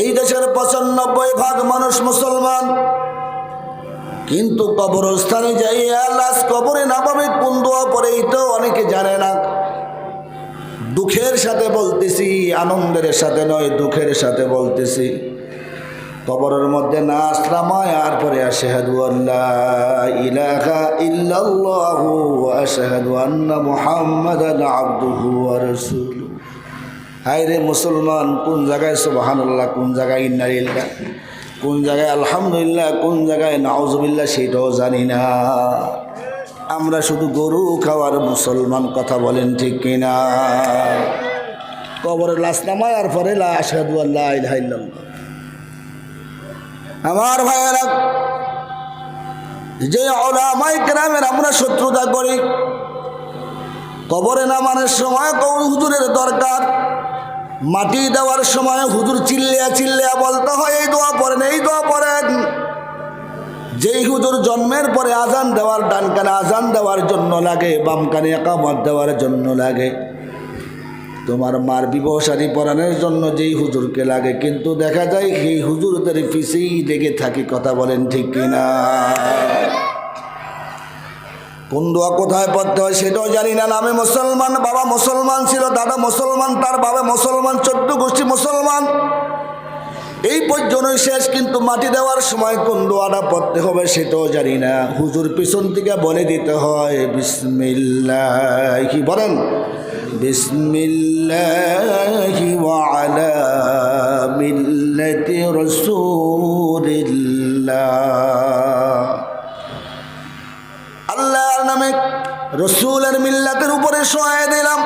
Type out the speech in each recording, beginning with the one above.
এই দেশের পঁচানব্বই ভাগ মানুষ মুসলমান। কিন্তু কবরস্থানে যাই লাশ কবরে নামাবে, কোন দোয়া পরে তো অনেকে জানে না। দুঃখের সাথে বলতেছি, আনন্দের সাথে নয়, দুঃখের সাথে বলতেছি। কবরের মধ্যে না আসলামায় আর পরে আশহাদু আল্লাহ ইলাহা ইল্লাল্লাহু আশহাদু আন্না মুহাম্মাদান আবদুহু ওয়া হায় রে মুসলমান, কোন জায়গায় সুবহানাল্লাহ, কোন জায়গায় ইন্নালিল্লাহ কোন জায়গায় আলহামদুলিল্লাহ, কোন জায়গায় নাউজুবিল্লাহ সেটাও জানি না। আমরা শুধু গরু খাওয়ার মুসলমান কথা বলেন ঠিক কিনা? কবরে লাশ নামায় আর পরে লা আশহাদু আল্লাহ ইলাহা ইল্লাল্লাহ। আমার ভাইয়েরা, যে ওলামাই গ্রামের আমরা শত্রুতা করি, কবরে নামানোর সময় কবর হুজুরের দরকার মাটি দেওয়ার সময় হুজুর চিল্লিয়া চিল্লিয়া বলতে, হয়, এই দোয়া পড়েন, এই দোয়া পড়েন। যেই হুজুর জন্মের পরে আজান দেওয়ার ডান কানে আজান দেওয়ার জন্য লাগে বাম কানে একামত দেওয়ার জন্য লাগে। তোমার মার বিবাহ পড়ানোর জন্য যেই হুজুরকে লাগে, কিন্তু দেখা যায় সেই হুজুরদের পিছেই লেগে থাকি কথা বলেন ঠিক কিনা। কোন দোয়া কোথায় পড়তে হয় সেটাও জানি না। আমি মুসলমান, বাবা মুসলমান ছিল, দাদা মুসলমান, তার বাবা মুসলমান, চোদ্দ গোষ্ঠী মুসলমান। এই পর্যন্ত শেষ, কিন্তু মাটি দেওয়ার সময় কোন দোয়াটা পড়তে হবে সেটাও জানি না। হুজুর পিছন থেকে বলে দিতে হয়, বিসমিল্লাহ কি বলেন মিল্লাতি রাসূলিল্লাহ। আল্লাহর নামে রসুলের মিল্লাতের উপরে সহায় দিলাম।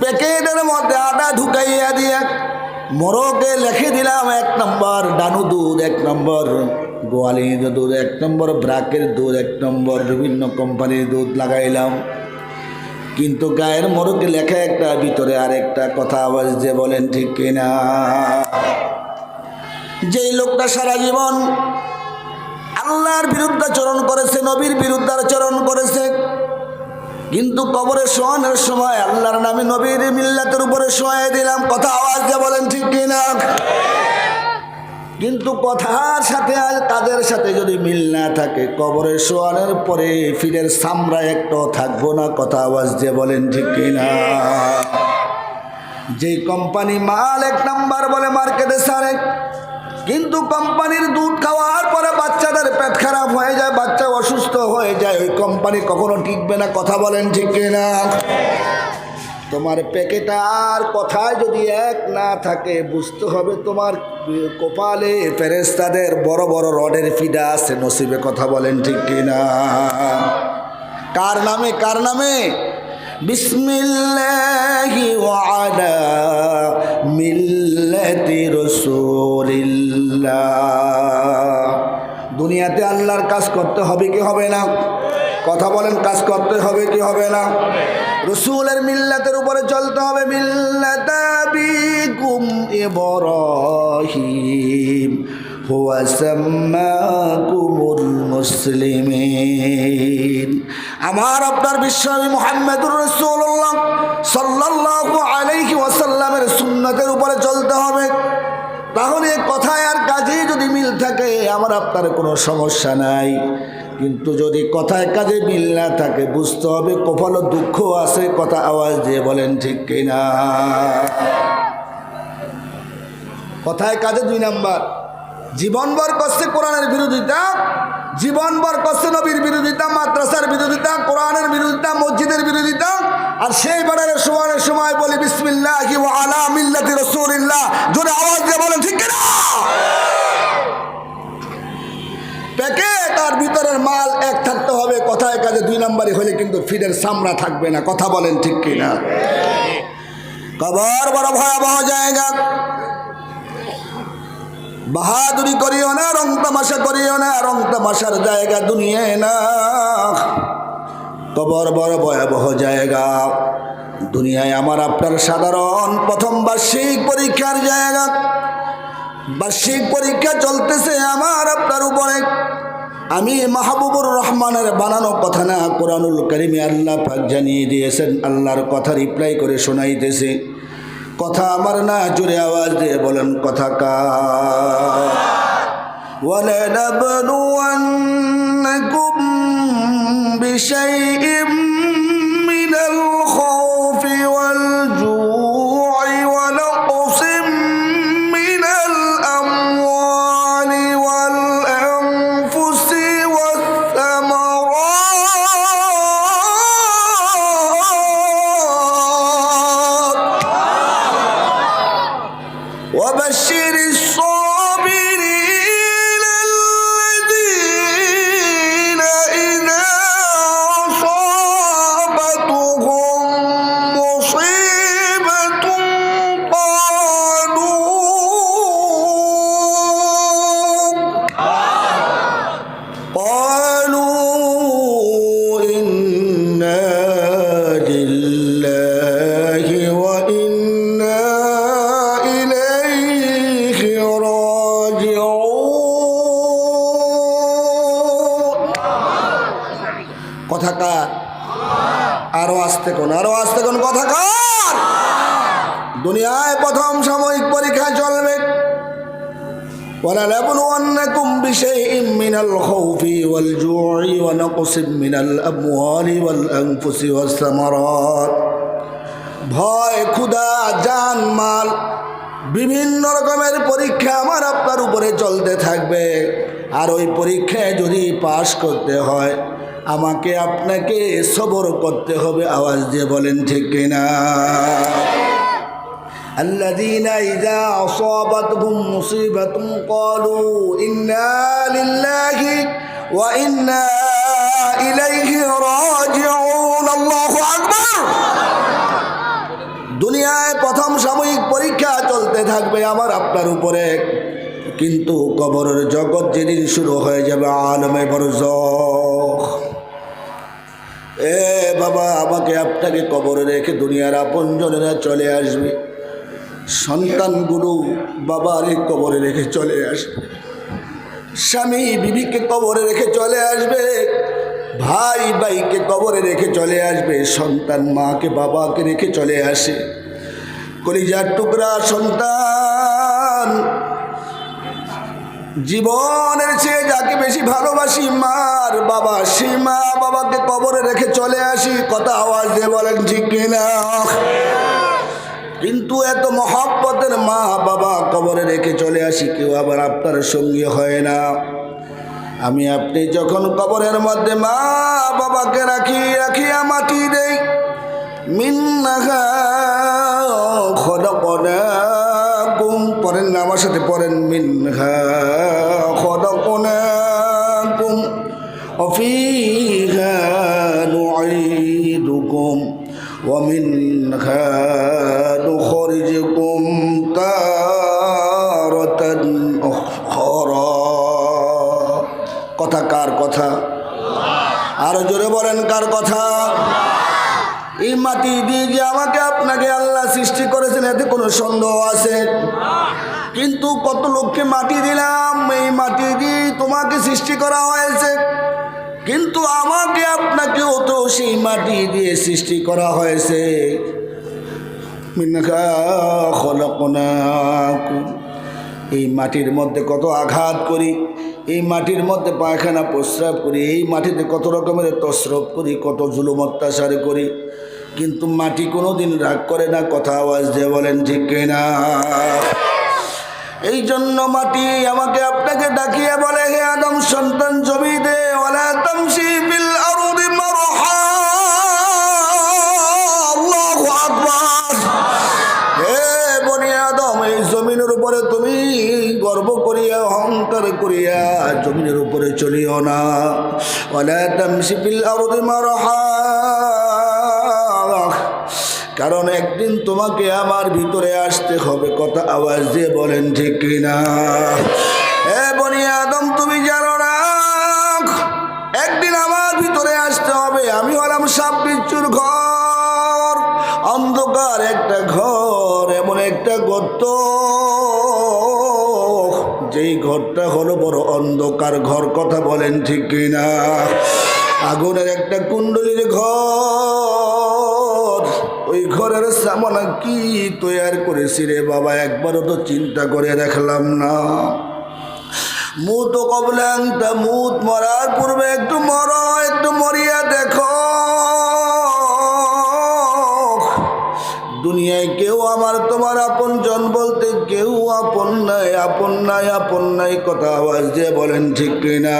প্যাকেটের মধ্যে আটা ঢুকাইয়া দিয়ে মোরকে লিখে দিলাম এক নম্বর ডানু দুধ, এক নম্বর গোয়ালির দুধ, এক নম্বর ব্রাকের দুধ, এক নম্বর বিভিন্ন কোম্পানির দুধ লাগাইলাম। কিন্তু গায়ের মোরকে লেখা একটা, ভিতরে আরেকটা কথা আওয়াজ দিয়ে বলেন ঠিক কিনা? যেই লোকটা সারা জীবন আল্লাহর বিরুদ্ধাচরণ করেছে, নবীর বিরুদ্ধে বিরুদ্ধাচরণ করেছে। কিন্তু কবরে শোয়ানোর সময় আল্লাহর নামে নবীর মিল্লাতের উপরে শোয়াই দিলাম। কথা আওয়াজ দিয়ে বলেন, ঠিক কিনা? কিন্তু কথার সাথে আর কাজের সাথে যদি মিল না থাকে, কবরে শোয়ানোর পরে ফিরের সামরা একটাও থাকব না, কথা আওয়াজ দিয়ে বলেন, ঠিক কিনা? যে কোম্পানি মাল এক নাম্বার বলে, মার্কেটে সারে কিন্তু কোম্পানির দুধ খাওয়ার পরে বাচ্চাদের পেট খারাপ হয়ে যায়, বাচ্চা অসুস্থ হয়ে যায়। ওই কোম্পানি কখনো টিকবে না, কথা বলেন ঠিক না তোমার প্যাকেট আর কথায় যদি এক না থাকে, বুঝতে হবে তোমার কপালে ফেরেস্তাদের বড় বড় রডের ফিডা আছে, নসিবে কথা বলেন ঠিক কিনা? কার নামে কার নামে? বিসমিল্লাহি ওয়ালা মিল্লাতি দুনিয়াতে আল্লাহর কাজ করতে হবে কি হবে না? কথা বলেন, কাজ করতে হবে কি হবে না? রসুলের মিল্লাতের উপরে চলতে হবে মিল্লাতাবিকুম ইব্রাহিম, হুয়া সাম্মাকুমুল আমার আপনার বিশ্বনবী মুহাম্মদুর রাসূলুল্লাহ সাল্লাল্লাহু আলাইহি ওয়াসাল্লামের সুন্নতের উপরে চলতে হবে। তাহলে কথায় আর কাজে যদি মিল থাকে, আমার আপনার কোনো সমস্যা নাই। কিন্তু যদি কথায় কাজে মিল না থাকে, বুঝতে হবে কপালও দুঃখ আছে, কথা আওয়াজ দিয়ে বলেন ঠিক কিনা। কথায় কাজে দুই নাম্বার জীবনভর করছে কোরআনের বিরোধিতা জীবনভর করছে নবীর বিরোধিতা, মাদ্রাসার বিরোধিতা, কোরআনের বিরোধিতা, মসজিদের বিরোধিতা, আর সেই বেড়ার সময়ের সময় বলি, বিসমিল্লাহ আলা মিল্লাতি রসুলিল্লাহ। জোরে ভিতরের মাল এক থাকতে হবে, কথায় কাজে দুই নাম্বারই হলে কিন্তু ফিডের সামরা থাকবে না, কথা বলেন ঠিক কিনা? কবর বড় ভয়াবহ জায়গা। বাহাদুরি করিও না, রং তামাশা করিও না, রং তামাশার জায়গা দুনিয়ায় না। কবর বড় ভয়াবহ জায়গা। দুনিয়ায় আমার আপনার সাধারণ প্রথম বার্ষিক পরীক্ষার জায়গা। বার্ষিক পরীক্ষা চলতেছে আমার আপনার উপরে। আমি মাহবুবুর রহমানের বানানো কথা না কোরআনুল করিমে আল্লাহ পাক জানিয়ে দিয়েছেন আল্লাহর কথা রিপ্লাই করে শোনাইতেছে কথা আমার না জুড়ে আওয়াজ দিয়ে বলেন কথা কার ولنبلونكم بشيء ولنبلونكم بشيء من الخوف والجوع ونقص من الأموال والأنفس والثمرات ভয় ক্ষুধা জান মাল বিভিন্ন রকমের পরীক্ষা আমার আপনার উপরে চলতে থাকবে আর ওই পরীক্ষায় যদি পাশ করতে হয় আমাকে আপনাকে সবর করতে হবে আওয়াজ দিয়ে বলেন ঠিক কিনা الذين إذا أصابتهم مصيبة قالوا إنا لله وإنا إليه راجعون الله أكبر দুনিয়ায় প্রথম সাময়িক পরীক্ষা চলতে থাকবে আমার আপনার উপরে কিন্তু কবরের জগৎ যেদিন শুরু হয়ে যাবে আলমে বড় এ বাবা আমাকে আপনাকে কবরে রেখে দুনিয়ার আপনজনেরা চলে আসবে সন্তানগুলো বাবার এই কবরে রেখে চলে আসবে স্বামী বিবিকে কবরে রেখে চলে আসবে। ভাই ভাইকে কবরে রেখে চলে আসবে। সন্তান মাকে, বাবাকে রেখে চলে আসে। কলিজার টুকরা সন্তান। জীবনের চেয়ে যাকে বেশি ভালোবাসি মার বাবা, সেই মা বাবাকে কবরে রেখে চলে আসি। কথা আওয়াজ দিয়ে বলেন, ঠিক কিনা? কিন্তু এত মহাব্বতের মা বাবা কবরে রেখে চলে আসি, কেউ আবার আপনার সঙ্গী হয় না। আমি আপনি যখন কবরের মধ্যে মা বাবাকে রাখি রাখি আমাকে দেই। মিন্নাহা না আমার সাথে, পড়েন। মিনহা খদকনাকুম, অফিহা মিনহা বলেন কার কথা? এই মাটি দিয়ে যে আমাকে আপনাকে আল্লাহ সৃষ্টি করেছেন, এতে কোনো সন্দেহ আছে? কিন্তু কত লোককে মাটি দিলাম, এই মাটি দিয়ে তোমাকে সৃষ্টি করা হয়েছে। কিন্তু আমাকে আপনাকেও তো সেই মাটি দিয়ে সৃষ্টি করা হয়েছে। এই মাটির মধ্যে কত আঘাত করি। এই মাটির মধ্যে পায়খানা, প্রস্রাব করি। এই মাটিতে কত রকমের তসরফ করি, কত জুলুম অত্যাচার করি। কিন্তু মাটি কোনো দিন রাগ করে না, কথা আওয়াজ দিয়ে বলেন, ঠিক না এই জন্য মাটি আমাকে আপনাকে ডাকিয়ে বলে, হে আদম, সন্তান জমি অহংকার করিয়া জমিনের উপরে চলিও না। কারণ একদিন তোমাকে আমার ভিতরে আসতে হবে, কথা আওয়াজ দিয়ে বলেন, ঠিক কিনা আদম, তুমি জানো না। একদিন আমার ভিতরে আসতে হবে, আমি হলাম সাপ বিচ্ছুর ঘর। অন্ধকার একটা ঘর, এমন একটা গর্ত। যেই ঘরটা হলো বড় অন্ধকার ঘর, কথা বলেন ঠিক কিনা? আগুনের একটা কুণ্ডলীর ঘর। ওই ঘরের সামনা কি তৈয়ার করেছি রে বাবা, একবারও তো চিন্তা করে দেখলাম না। মুত কবলাংটা মুত মরার পূর্বে একটু মর, একটু মরিয়া দেখো। দুনিয়ায় কেউ আমার তোমার আপন জন বলতে কেউ আপন নাই আপন নাই আপন নাই কথা আওয়াজ দিয়ে বলেন ঠিক কিনা?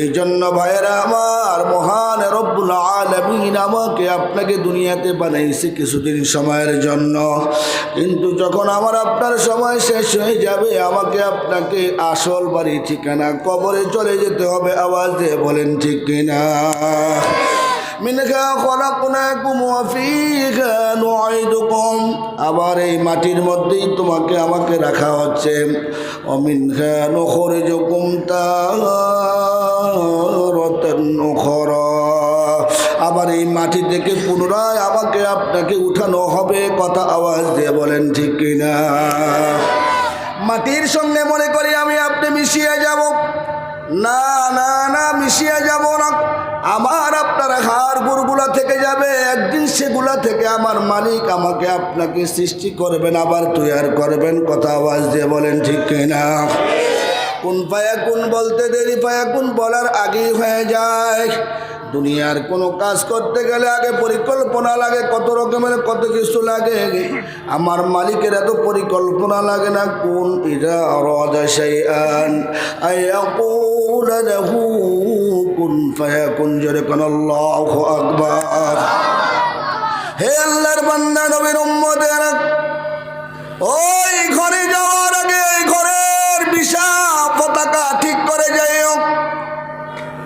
এই জন্য ভাইয়েরা আমার মহান রব্বুল আলমিন আমাকে আপনাকে দুনিয়াতে বানাইছে কিছুদিন সময়ের জন্য। কিন্তু যখন আমার আপনার সময় শেষ হয়ে যাবে, আমাকে আপনাকে আসল বাড়ি ঠিকানা কবরে চলে যেতে হবে, আওয়াজ দিয়ে বলেন ঠিক কিনা? মিনহা আবার এই মাটির মধ্যেই তোমাকে আমাকে রাখা হচ্ছে। অমিনহা নুখরিজুকুম তারাতান উখরা। আবার এই মাটি থেকে পুনরায় আমাকে আপনাকে উঠানো হবে, কথা আওয়াজ দিয়ে বলেন, ঠিক কিনা? মাটির সঙ্গে মনে করি আমি, আপনি মিশিয়ে যাব। না না না, মিশিয়ে যাব না। আমার আপনার হাড় গুড়গুলা থেকে যাবে, একদিন সেগুলা থেকে আমার মালিক আমাকে আপনাকে সৃষ্টি করবেন, আবার তৈয়ার করবেন। কথা আওয়াজ দিয়ে বলেন, ঠিক কিনা? কোন পায়া কোন বলতে দেরি, পায়া কোন বলার আগেই হয়ে যায়। দুনিয়ার কোনো কাজ করতে গেলে আগে পরিকল্পনা লাগে, কত রকমের কত কিছু লাগে। আমার মালিকের এত পরিকল্পনা লাগে না, কোন ইরা রাজা শাইআন, আয়াকুল লাহু له, كن فيكن جركن الله আকবার হে আল্লাহর বান্দা, নবীর উম্মতের ওই ঘরে যাওয়ার আগে এই ঘরের বিশা পতাকা ঠিক করে যাইও।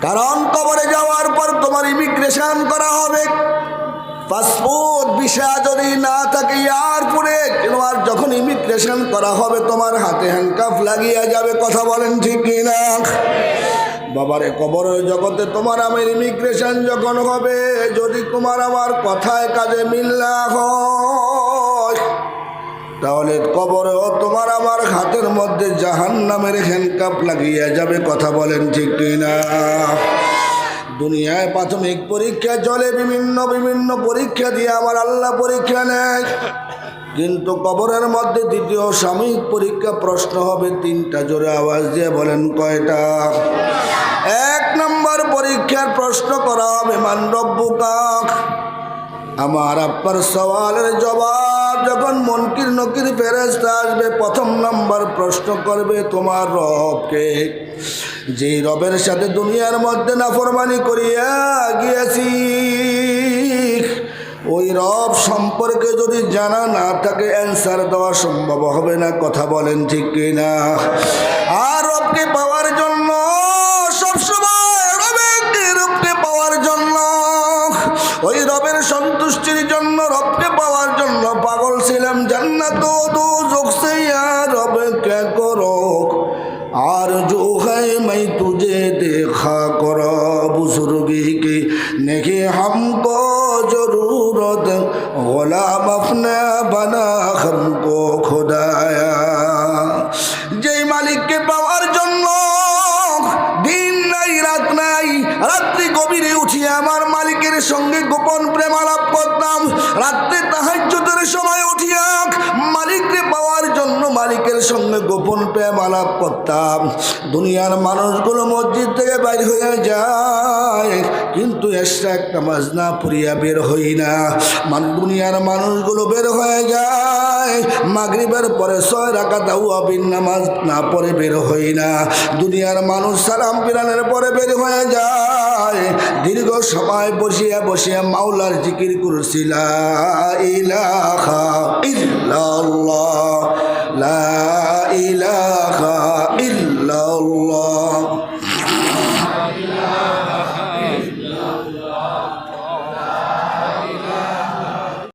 কারণ কবরে যাওয়ার পর তোমার ইমিগ্রেশন করা হবে। পাসপোর্ট ভিসা যদি না থাকে এয়ারপোর্টে তোমার যখন ইমিগ্রেশন করা হবে, তোমার হাতে হ্যান্ডকাফ লাগিয়ে যাবে, কথা বলেন ঠিক কিনা? বাবারে, কবরের জগতে তোমার আমার ইমিগ্রেশন যখন হবে, যদি তোমার আমার কথায় কাজে মিল না হয়, তাহলে কবরেও তোমার আমার হাতের মধ্যে জাহান নামের হ্যান্ডকাপ লাগিয়ে যাবে, কথা বলেন ঠিক কিনা? দুনিয়ায় প্রাথমিক পরীক্ষা চলে, বিভিন্ন বিভিন্ন পরীক্ষা দিয়ে আমার আল্লাহ পরীক্ষা নেয়। কিন্তু কবরের মধ্যে দ্বিতীয় সাময়িক পরীক্ষা প্রশ্ন হবে, তিনটা জোরে আওয়াজ দিয়ে বলেন, কয়টা? এক নম্বর পরীক্ষার প্রশ্ন করা হবে, মান রব্বুকাক আমার আপনার সওয়ালের জবাব যখন মনকির নকির ফেরেস্তা আসবে, প্রথম নাম্বার প্রশ্ন করবে, তোমার রবকে। যে রবের সাথে দুনিয়ার মধ্যে নাফরমানি করিয়া গিয়েছি, ওই রব সম্পর্কে যদি জানা না থাকে অ্যান্সার দেওয়া সম্ভব হবে না, কথা বলেন ঠিক কিনা? আর রবকে পাওয়ার জন্য, সবসময় রবের রূপকে পাওয়ার জন্য, ওই রবের সন্তুষ্টির জন্য রবকে মালিককে পাওয়ার জন্য। দিন নাই, রাত নাই, রাত্রি গভীরে উঠিয়ে আমার মালিকের সঙ্গে গোপন প্রেম আলাপ করতাম। রাত্রে তাহাজ্যতের সময় উঠিয়া মালিককে পাওয়ার জন্য মালিকের সঙ্গে গোপন প্রেম আলাপ করতাম। দুনিয়ার মানুষগুলো মসজিদ থেকে বাইর হয়ে যায়। কিন্তু একটা মাঝ না পুরিয়া বের হই না। মান দুনিয়ার মানুষগুলো বের হয়ে যায়। মাগরিবের পরে ছয় রাখা দাউ আবিন নামাজ না পরে বের হই না। দুনিয়ার মানুষ সালাম পিরানের পরে বের হয়ে যায়। দীর্ঘ সময় বসিয়া বসিয়া মাওলার জিকির করছিলা ইলাহা ইল্লাল্লাহ, লা ইলাহা